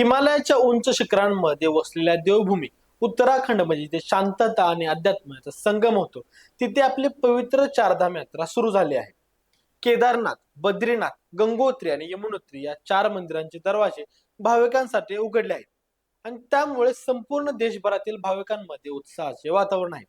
हिमालयाच्या उंच शिखरांमध्ये वसलेल्या देवभूमी उत्तराखंड म्हणजे जिथे शांतता आणि अध्यात्माचा संगम होतो. तिथे आपली पवित्र चारधाम यात्रा सुरू झाली आहे. केदारनाथ बद्रीनाथ गंगोत्री आणि यमुनोत्री या चार मंदिरांचे दरवाजे भाविकांसाठी उघडले आहेत. आणि त्यामुळे संपूर्ण देशभरातील भाविकांमध्ये उत्साहाचे वातावरण आहे.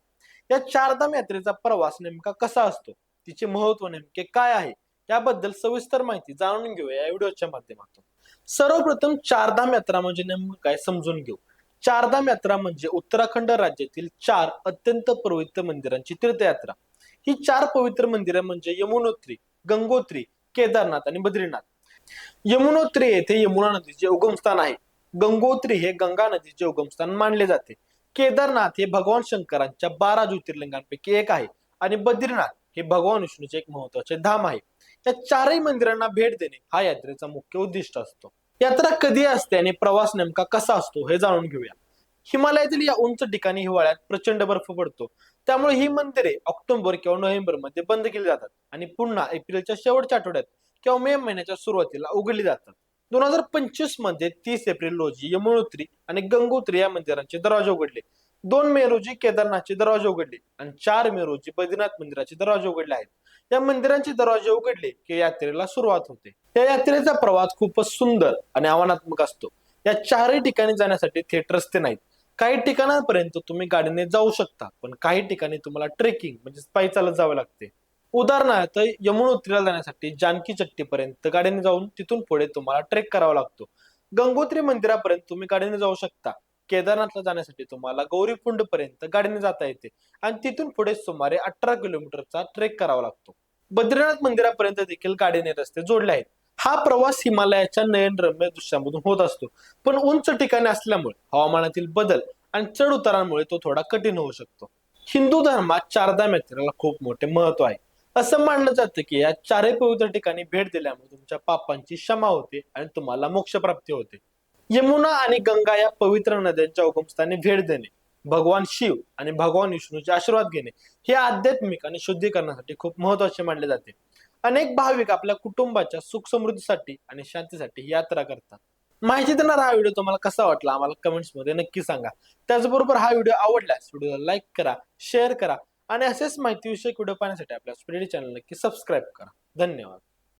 या चारधाम यात्रेचा प्रवास नेमका कसा असतो? तिचे महत्त्व नेमके काय आहे? याबद्दल सविस्तर माहिती जाणून घेऊया या व्हिडिओच्या माध्यमातून. सर्वप्रथम चारधाम यात्रा म्हणजे नेमकं काय समजून घेऊ. चारधाम यात्रा म्हणजे उत्तराखंड राज्यातील चार अत्यंत पवित्र मंदिरांची तीर्थयात्रा. ही चार पवित्र मंदिरे म्हणजे यमुनोत्री गंगोत्री केदारनाथ आणि बद्रीनाथ. यमुनोत्री येथे यमुना नदीचे उगमस्थान आहे. गंगोत्री हे गंगा नदीचे उगमस्थान मानले जाते. केदारनाथ हे भगवान शंकरांच्या बारा ज्योतिर्लिंगांपैकी एक आहे आणि बद्रीनाथ हे भगवान विष्णूचे एक महत्त्वाचे धाम आहे. या चारही मंदिरांना भेट देणे हा यात्रेचा मुख्य उद्दिष्ट असतो. यात्रा कधी असते आणि प्रवास नेमका कसा असतो हे जाणून घेऊया. हिमालयातील या उंच ठिकाणी हिवाळ्यात प्रचंड बर्फ पडतो. त्यामुळे ही मंदिरे ऑक्टोबर किंवा नोव्हेंबरमध्ये बंद केली जातात आणि पुन्हा एप्रिलच्या शेवटच्या आठवड्यात किंवा मे महिन्याच्या सुरुवातीला उघडली जातात. दोन हजार पंचवीसमध्ये तीस एप्रिल रोजी यमुनोत्री आणि गंगोत्री या मंदिरांचे दरवाजे उघडले. दोन मे रोजी केदारनाथचे दरवाजे उघडले आणि चार मे रोजी बद्रीनाथ मंदिराचे दरवाजे उघडले आहेत. या मंदिरांचे दरवाजे उघडले की यात्रेला सुरुवात होते. या यात्रेचा प्रवास खूपच सुंदर आणि आव्हानात्मक असतो. या चारही ठिकाणी जाण्यासाठी थेट रस्ते नाहीत. काही ठिकाणांपर्यंत तुम्ही गाडीने जाऊ शकता पण काही ठिकाणी तुम्हाला ट्रेकिंग म्हणजे पायी चालत जावे लागते. उदाहरणार्थ यमुनोत्रीला जाण्यासाठी जानकी चट्टीपर्यंत गाडीने जाऊन तिथून पुढे तुम्हाला ट्रेक करावा लागतो. गंगोत्री मंदिरापर्यंत तुम्ही गाडीने जाऊ शकता. केदारनाथला जाण्यासाठी तुम्हाला गौरीकुंड पर्यंत गाडीने जाता येते. आणि तिथून पुढे सुमारे अठरा किलोमीटरचा ट्रेक करावा लागतो. बद्रीनाथ मंदिरापर्यंत देखील गाडीने रस्ते जोडले आहेत. हा प्रवास हिमालयाच्या नयनरम्य दृश्यामधून होत असतो. पण उंच ठिकाणी असल्यामुळे हवामानातील बदल आणि चढ उतारांमुळे तो थोडा कठीण होऊ शकतो. हिंदू धर्मात चारधाम यात्रेला खूप मोठे महत्त्व आहे. असं मानलं जातं की या चारही पवित्र ठिकाणी भेट दिल्यामुळे तुमच्या पापांची क्षमा होते आणि तुम्हाला मोक्ष प्राप्ती होते. यमुना आणि गंगा या पवित्र नद्यांच्या उगमस्थानी भेट देणे भगवान शिव आणि भगवान विष्णूचे आशीर्वाद घेणे हे आध्यात्मिक आणि शुद्धीकरणासाठी खूप महत्त्वाचे मानले जाते. अनेक भाविक आपल्या कुटुंबाच्या सुख समृद्धीसाठी आणि शांतीसाठी यात्रा करतात. माहिती देणारा हा व्हिडिओ तुम्हाला कसा वाटला आम्हाला कमेंट्समध्ये नक्की सांगा. त्याचबरोबर हा व्हिडिओ आवडल्यास व्हिडिओला लाईक करा शेअर करा आणि असेच माहितीविषयक व्हिडिओ पाहण्यासाठी आपल्या स्पिरिट चॅनल नक्की सबस्क्राईब करा. धन्यवाद.